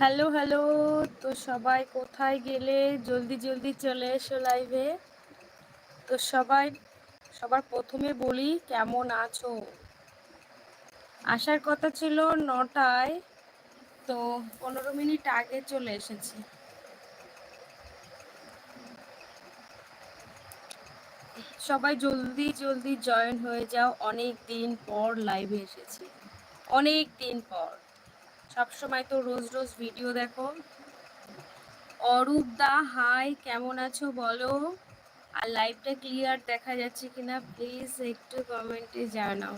Hello hello. তো সবাই কোথায় গেলে? জলদি জলদি চলে এসো লাইভে তো সবাই, সবার প্রথমে বলি কেমন আছো? আসার কথা ছিল নটায়, তো পনেরো মিনিট আগে চলে এসেছি। সবাই জলদি জলদি জয়েন হয়ে যাও। অনেক দিন পর লাইভে এসেছি। অনেক দিন পর। সবসময় তো রোজ রোজ ভিডিও দেখো। অরূপ দা হাই কেমন আছো বলো? আর লাইভটা ক্লিয়ার দেখা যাচ্ছে কিনা প্লিজ একটু কমেন্টে জানাও।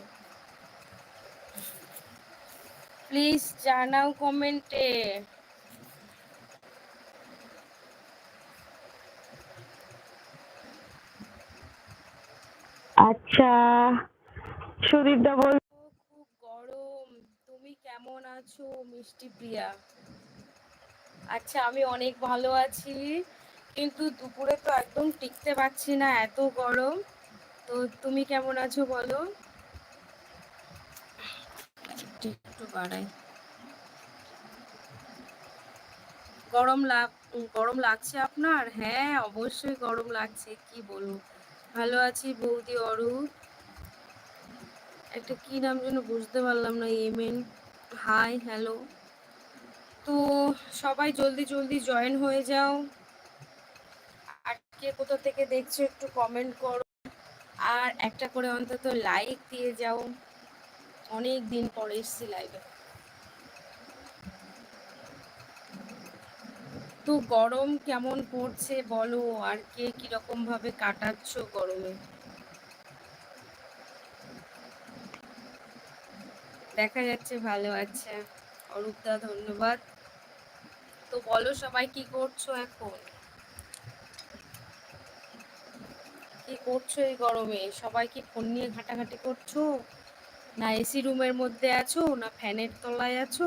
প্লিজ জানাও কমেন্টে আচ্ছা সুদীপ দা বল খুব গরম তুমি কেমন আছো, মিষ্টি প্রিয়া? আচ্ছা আমি অনেক ভালো আছি, কিন্তু দুপুরে তো একদম টিকতে পারছি না, এত গরম। তো তুমি কেমন আছো বলো? একটু বাড়াই। গরম লাগ, গরম লাগছে আপনার? হ্যাঁ অবশ্যই গরম লাগছে, কি বলব? ভালো আছি বৌদি অরূপ। একটা কি নাম যেন বুঝতে পারলাম না এমেন হাই হ্যালো তো সবাই জলদি জলদি জয়েন হয়ে যাও। আর কে কোথা থেকে দেখছ একটু কমেন্ট করো। আর একটা করে অন্তত লাইক দিয়ে যাও। অনেক দিন পরে এসছি লাইভে তো গরম কেমন পড়ছে বলো? আর কে কীরকম ভাবে কাটাচ্ছ গরমে? দেখা যাচ্ছে, ভালো আছে। অরূপদা ধন্যবাদ। তো বলো সবাই কি করছ এখন? কি করছ এই গরমে? সবাই কি ফোন নিয়ে ঘাটাঘাটি করছ? না এসি রুমের মধ্যে আছো? না ফ্যানের তলায় আছো?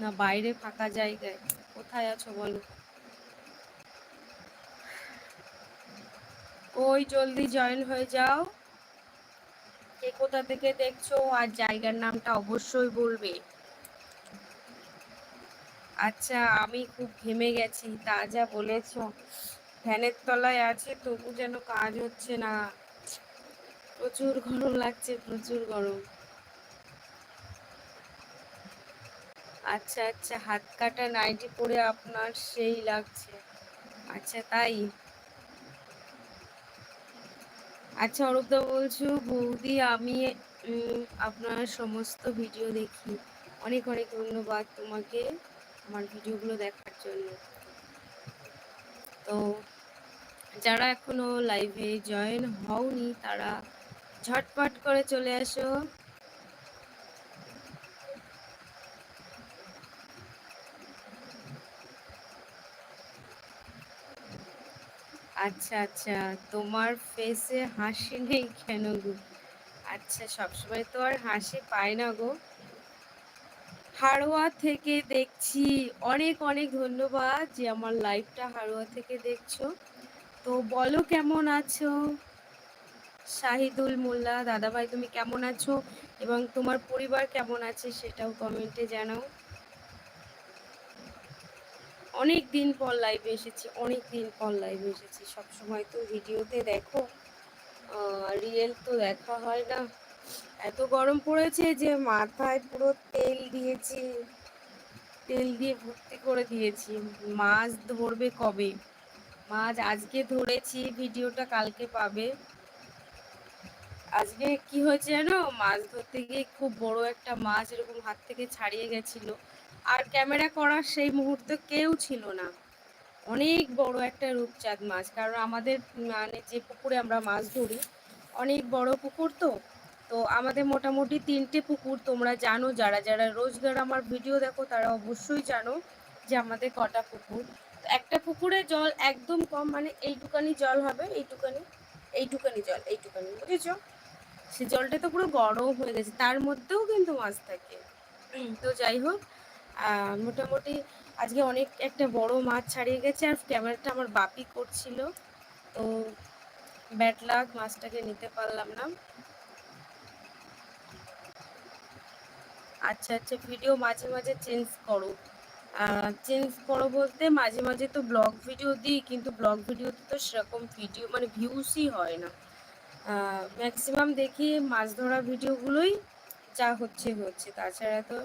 না বাইরে ফাঁকা জায়গায়? কোথায় আছো বলো? ওই জলদি জয়েন হয়ে যাও। কে কোথা থেকে দেখছ আর জায়গার নামটা অবশ্যই বলবে। আচ্ছা আমি খুব ঘেমে গেছি, তা যা বলেছ। ফ্যানের তলায় আছে, তবু যেন কাজ হচ্ছে না। প্রচুর গরম লাগছে, প্রচুর গরম। আচ্ছা আচ্ছা হাত কাটা নাইটি পরে আপনার সেই লাগছে। আচ্ছা তাই? আচ্ছা অরূপদা বলছো, বৌদি, আমি আপনার সমস্ত ভিডিও দেখি। অনেক অনেক ধন্যবাদ তোমাকে আমার ভিডিওগুলো দেখার জন্য। তো, যারা এখনও লাইভে জয়েন হওনি, তারা ঝটপট করে চলে আসো। আচ্ছা আচ্ছা। তোমার ফেসে হাসি নেই কেন গো? আচ্ছা সবসময় তো আর হাসি পায় না গো। হাড়োয়া থেকে দেখছি, অনেক অনেক ধন্যবাদ যে আমার লাইভটা হাড়োয়া থেকে দেখছ। তো বলো কেমন আছো? শাহিদুল মোল্লা, দাদাভাই তুমি কেমন আছো? এবং তোমার পরিবার কেমন আছে সেটাও কমেন্টে জানাও। অনেক দিন পর লাইভে এসেছি অনেক দিন পর লাইভে এসেছি। সব সময় তো ভিডিওতে দেখো রিয়েল তো দেখা হয় না। এত গরম পড়েছে যে মাথায় পুরো তেল দিয়েছি, তেল দিয়ে ভর্তি করে দিয়েছি। মাছ ধরবে কবে? মাছ আজকে ধরেছি, ভিডিওটা কালকে পাবে। আজকে কি হয়েছে জানো? মাছ ধরতে গিয়ে খুব বড় একটা মাছ এরকম হাত থেকে ছাড়িয়ে গেছিল। আর ক্যামেরা করার সেই মুহূর্তে কেউ ছিল না। অনেক বড় একটা রূপচাঁদ মাছ, কারণ আমাদের মানে যে পুকুরে আমরা মাছ ধরি, অনেক বড় পুকুর তো। তো আমাদের মোটামুটি তিনটে পুকুর তোমরা জানো, যারা যারা রোজগার আমার ভিডিও দেখো, তারা অবশ্যই জানো যে আমাদের কটা পুকুর। একটা পুকুরে জল একদম কম মানে এইটুকানি জল হবে, এইটুকানি এইটুকানি জল, এইটুকানি, বুঝেছ? সে জলটা তো পুরো গরম হয়ে গেছে, তার মধ্যেও কিন্তু মাছ থাকে। তো যাই হোক মোটামুটি আজকে অনেক একটা বড় মাছ ছাড়িয়ে গেছে আর ক্যামেরাটা আমার বাপি করছিল। তো ব্যাট লাগ মাছটাকে নিতে পারলাম না। আচ্ছা আচ্ছা ভিডিও মাঝে মাঝে চেঞ্জ করো। চেঞ্জ করো বলতে মাঝে মাঝে তো ব্লগ ভিডিও দিই, কিন্তু ব্লগ ভিডিওতে তো সেরকম ভিডিও মানে ভিউসই হয় না। ম্যাক্সিমাম দেখি মাছ ধরা ভিডিওগুলোই যা হচ্ছে হচ্ছে। তাছাড়া তো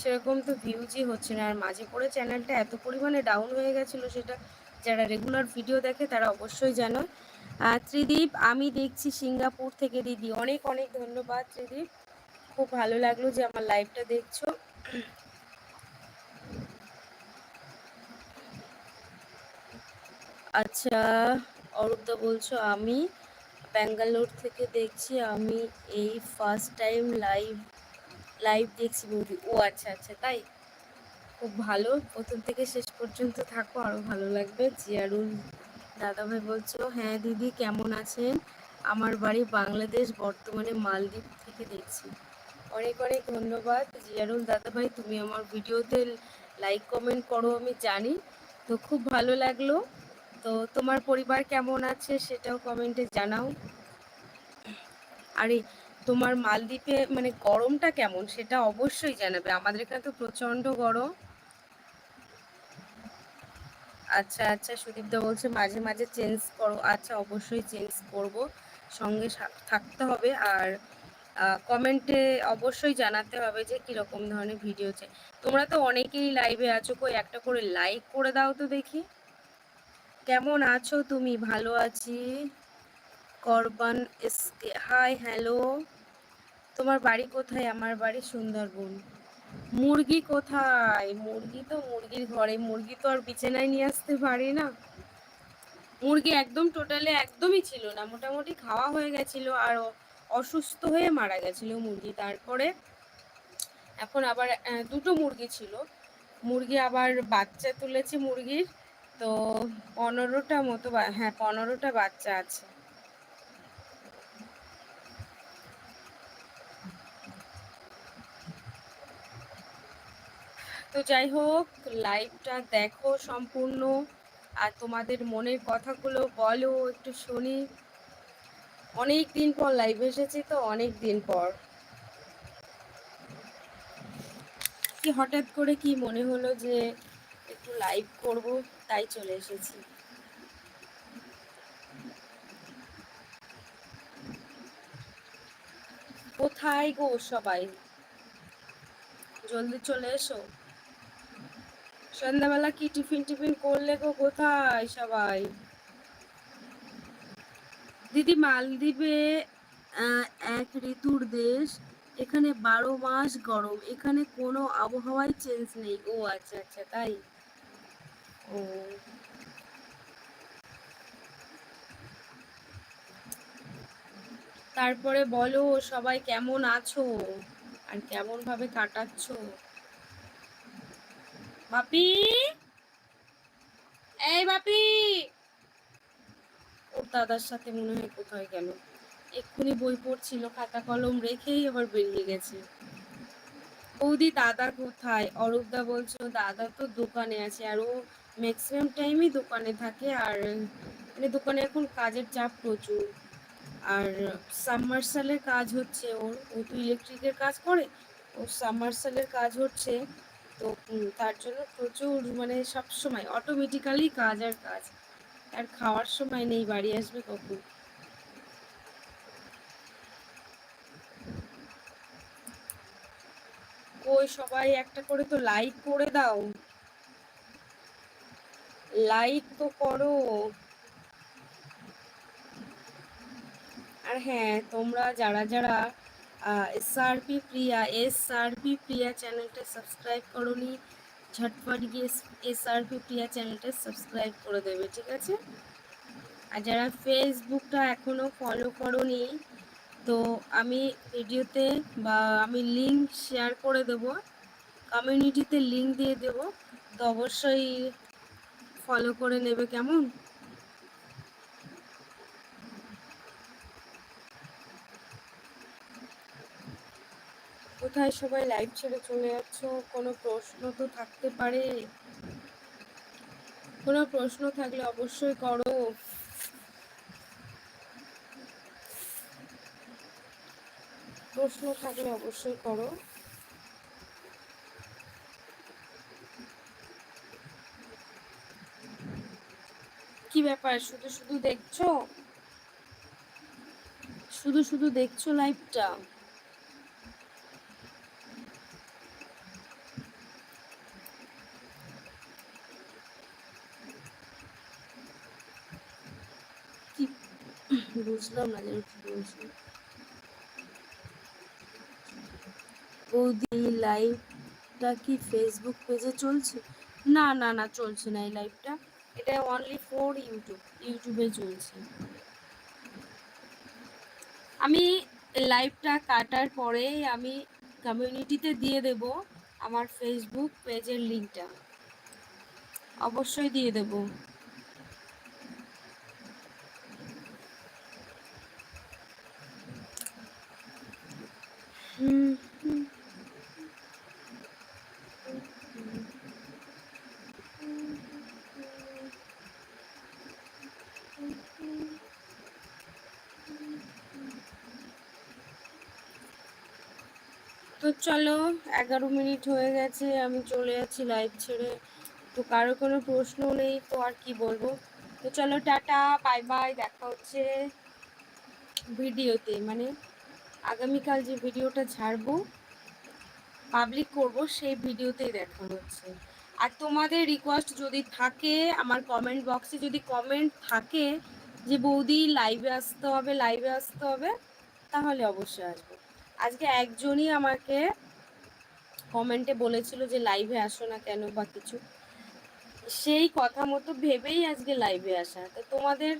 সেরকম তো ভিউজই হচ্ছে না। আর মাঝে পড়ে চ্যানেলটা এত পরিমাণে ডাউন হয়ে গেছিল সেটা যারা রেগুলার ভিডিও দেখে তারা অবশ্যই জানো। ত্রিদীপ, আমি দেখছি সিঙ্গাপুর থেকে দিদি। অনেক অনেক ধন্যবাদ ত্রিদীপ। খুব ভালো লাগল যে আমার লাইভটা দেখছ। আচ্ছা অরূপদা বলছো, আমি ব্যাঙ্গালোর থেকে দেখছি, আমি এই ফার্স্ট টাইম লাইভ লাইভ দেখছি মুভি ও আচ্ছা আচ্ছা তাই? খুব ভালো। প্রথম থেকে শেষ পর্যন্ত থাকো আরও ভালো লাগবে। জিয়ারুল দাদাভাই বলছো হ্যাঁ দিদি, কেমন আছেন? আমার বাড়ি বাংলাদেশ, বর্তমানে মালদ্বীপ থেকে দেখছি। অনেক অনেক ধন্যবাদ। জিয়ারুল দাদাভাই, তুমি আমার ভিডিওতে লাইক কমেন্ট করো, আমি জানি। তো খুব ভালো লাগল। তো তোমার পরিবার কেমন আছে সেটাও কমেন্টে জানাও। আরে তোমার মালদ্বীপে মানে গরমটা কেমন? সেটা অবশ্যই জানাবে। আমাদের এখানে তো প্রচণ্ড গরম। আচ্ছা আচ্ছা সুদীপদা বলছে, মাঝে মাঝে চেঞ্জ করো। আচ্ছা অবশ্যই চেঞ্জ করব। সঙ্গে থাকতে হবে। আর কমেন্টে অবশ্যই জানাতে হবে যে কীরকম ধরনের ভিডিও চাই। তোমরা তো অনেকেই লাইভে আছো। কই, একটা করে লাইক করে দাও তো দেখি। কেমন আছো তুমি? ভালো আছি? করবান এসকে। Hi, hello. তোমার বাড়ি কোথায়? আমার বাড়ি সুন্দরবন। মুরগি কোথায়? মুরগি তো মুরগির ঘরে। মুরগি তো আর বিছানায় নিয়ে আসতে পারি না। মুরগি একদম টোটালে একদমই ছিল না। মোটামুটি খাওয়া হয়ে গেছিল আর অসুস্থ হয়ে মারা গেছিল মুরগি। তারপরে এখন আবার দুটো মুরগি ছিল। মুরগি আবার বাচ্চা তুলেছে মুরগির। তো পনেরোটা মতো হ্যাঁ পনেরোটা বাচ্চা আছে। তো যাই হোক লাইভটা দেখো সম্পূর্ণ। আর তোমাদের মনের কথাগুলো বলো, একটু শুনি। অনেক দিন পর লাইভ এসেছি তো, অনেক দিন পর। কি হঠাৎ করে কি মনে হলো যে একটু লাইভ করব, তাই চলে এসেছি। কোথায় গো সবাই? জলদি চলে এসো। সন্ধ্যাবেলা কি টিফিন টিফিন করলে গো কোথায় সবাই? দিদি মালদ্বীপে এক ঋতুর দেশ, এখানে বারো মাস গরম, এখানে কোনো আবহাওয়াই চেঞ্জ নেই। ও আচ্ছা আচ্ছা তাই? ও। তারপরে বলো, সবাই কেমন আছো? আর কেমন ভাবে কাটাচ্ছো? বাপি? এই বাপি! ওর দাদার সাথে মনে হয় কোথায় গেল? এক্ষুনি বই পড়ছিল, খাতা কলম রেখেই আবার বেরিয়ে গেছে। বৌদি, দাদা কোথায়? অরূপদা বলছো, দাদা তো দোকানে আছে, আর ও ম্যাক্সিমাম টাইমই দোকানে থাকে, আর মানে দোকানে এখন কাজের চাপ প্রচুর। আর সাবমার্সালের কাজ হচ্ছে ওর, ও তো ইলেকট্রিকের কাজ করে ওর সাবমার্সালের কাজ হচ্ছে। তো তার জন্য প্রচুর মানে সব সময় অটোমেটিক্যালি কাজ আর কাজ। আর খাওয়ার সময় নেই, বাড়ি আসবে কখন? কই সবাই, একটা করে তো লাইক করে দাও। লাইক তো করো। আর হ্যাঁ তোমরা যারা যারা এসআরপি প্রিয়া এসআরপি প্রিয়া চ্যানেলটা সাবস্ক্রাইব করোনি, ঝটপট গিয়ে এসআরপি প্রিয়া চ্যানেলটা সাবস্ক্রাইব করে দেবে, ঠিক আছে? আর যারা ফেসবুকটা এখনও ফলো করোনি, তো আমি ভিডিওতে বা আমি লিংক শেয়ার করে দেব কমিউনিটিতে লিংক দিয়ে দেব, তো অবশ্যই ফলো করে নেবে, কেমন? কোথায় সবাই লাইভ ছেড়ে চলে যাচ্ছ? কোনো প্রশ্ন তো থাকতে পারে। কোনো প্রশ্ন থাকলে অবশ্যই করো। প্রশ্ন থাকলে অবশ্যই করো। কি ব্যাপার? শুধু শুধু দেখছ? শুধু শুধু দেখছ লাইভটা বুঝলাম না যেন কি বলছো বৌদি লাইভটা কি ফেসবুক পেজে চলছে? না না না, চলছে না এই লাইভটা এটা অনলি ফর ইউটিউব ইউটিউবে চলছে। আমি লাইভটা কাটার পরে আমি কমিউনিটিতে দিয়ে দেব আমার ফেসবুক পেজের লিঙ্কটা অবশ্যই দিয়ে দেব। তো চলো, এগারো মিনিট হয়ে গেছে, আমি চলে যাচ্ছি লাইভ ছেড়ে। তো কারও কোনো প্রশ্ন নেই তো আর কি বলব? তো চলো, টাটা বাই বাই দেখা হচ্ছে ভিডিওতে মানে আগামীকাল যে ভিডিওটা ছাড়বো পাবলিক করব, সেই ভিডিওতেই দেখা হচ্ছে। আর তোমাদের রিকোয়েস্ট যদি থাকে, আমার কমেন্ট বক্সে যদি কমেন্ট থাকে যে, বৌদি লাইভে আসতে হবে লাইভে আসতে হবে, তাহলে অবশ্যই আসব। আজকে একজনই আমাকে কমেন্টে বলেছিল যে লাইভে আসো না কেন বা কিছু। সেই কথা মতো ভেবেই আজকে লাইভে আসা। তো তোমাদের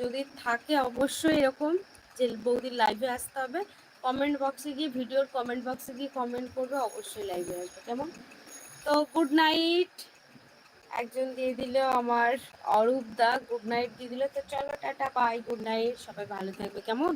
যদি থাকে অবশ্যই এরকম যে বৌদির লাইভে আসতে হবে কমেন্ট বক্সে গিয়ে, ভিডিওর কমেন্ট বক্সে গিয়ে কমেন্ট করবে, অবশ্যই লাইভে আসবে। কেমন? তো গুড নাইট একজন দিয়ে দিল আমার অরূপ দা গুড নাইট দিয়ে দিল। তো চলো, টাটা বাই গুড নাইট সবাই ভালো থাকবে। কেমন?